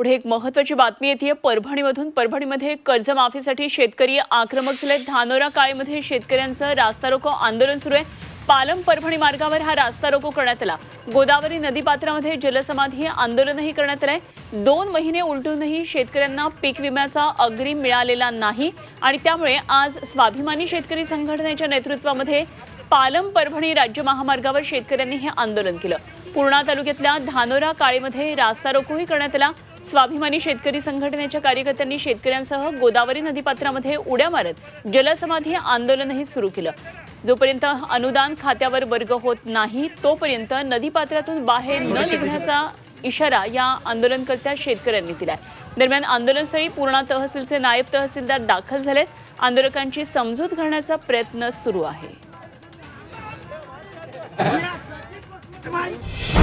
पुढे एक महत्वाची बातमी येते. परभणीमधून परभणीमध्ये कर्जमाफीसाठी शेतकरी आक्रमक झाले. धानोरा काळीमध्ये शेतकऱ्यांचं रास्ता रोको आंदोलन सुरू आहे. पालम परभणी मार्गावर हा रास्ता रोको करण्यात आला. गोदावरी नदीपात्रामध्ये जलसमाधी आंदोलनही करण्यात आलंय. दोन महिने उलटूनही शेतकऱ्यांना पीक विम्याचा अग्रिम मिळालेला नाही. आणि त्यामुळे आज स्वाभिमानी शेतकरी संघटनेच्या नेतृत्वामध्ये पालम परभणी राज्य महामार्गावर शेतकऱ्यांनी हे आंदोलन केलं. पूर्णा तालुक्यातल्या धानोरा काळीमध्ये रास्ता रोकोही करण्यात आला. स्वाभिमानी शेतकरी संघटनेच्या कार्यकर्त्यांनी शेतकऱ्यांसह गोदावरी नदीपात्रामध्ये उड्या मारत जलसमाधी आंदोलनही सुरू केलं. जोपर्यंत अनुदान खात्यावर वर्ग होत नाही तोपर्यंत नदीपात्रातून बाहेर न निघण्याचा इशारा या आंदोलनकर्त्या शेतकऱ्यांनी दिलाय. दरम्यान आंदोलनस्थळी पूर्णा तहसीलचे नायब तहसीलदार दाखल झालेत. आंदोलकांची समजूत घालण्याचा प्रयत्न सुरू आहे. Até mais!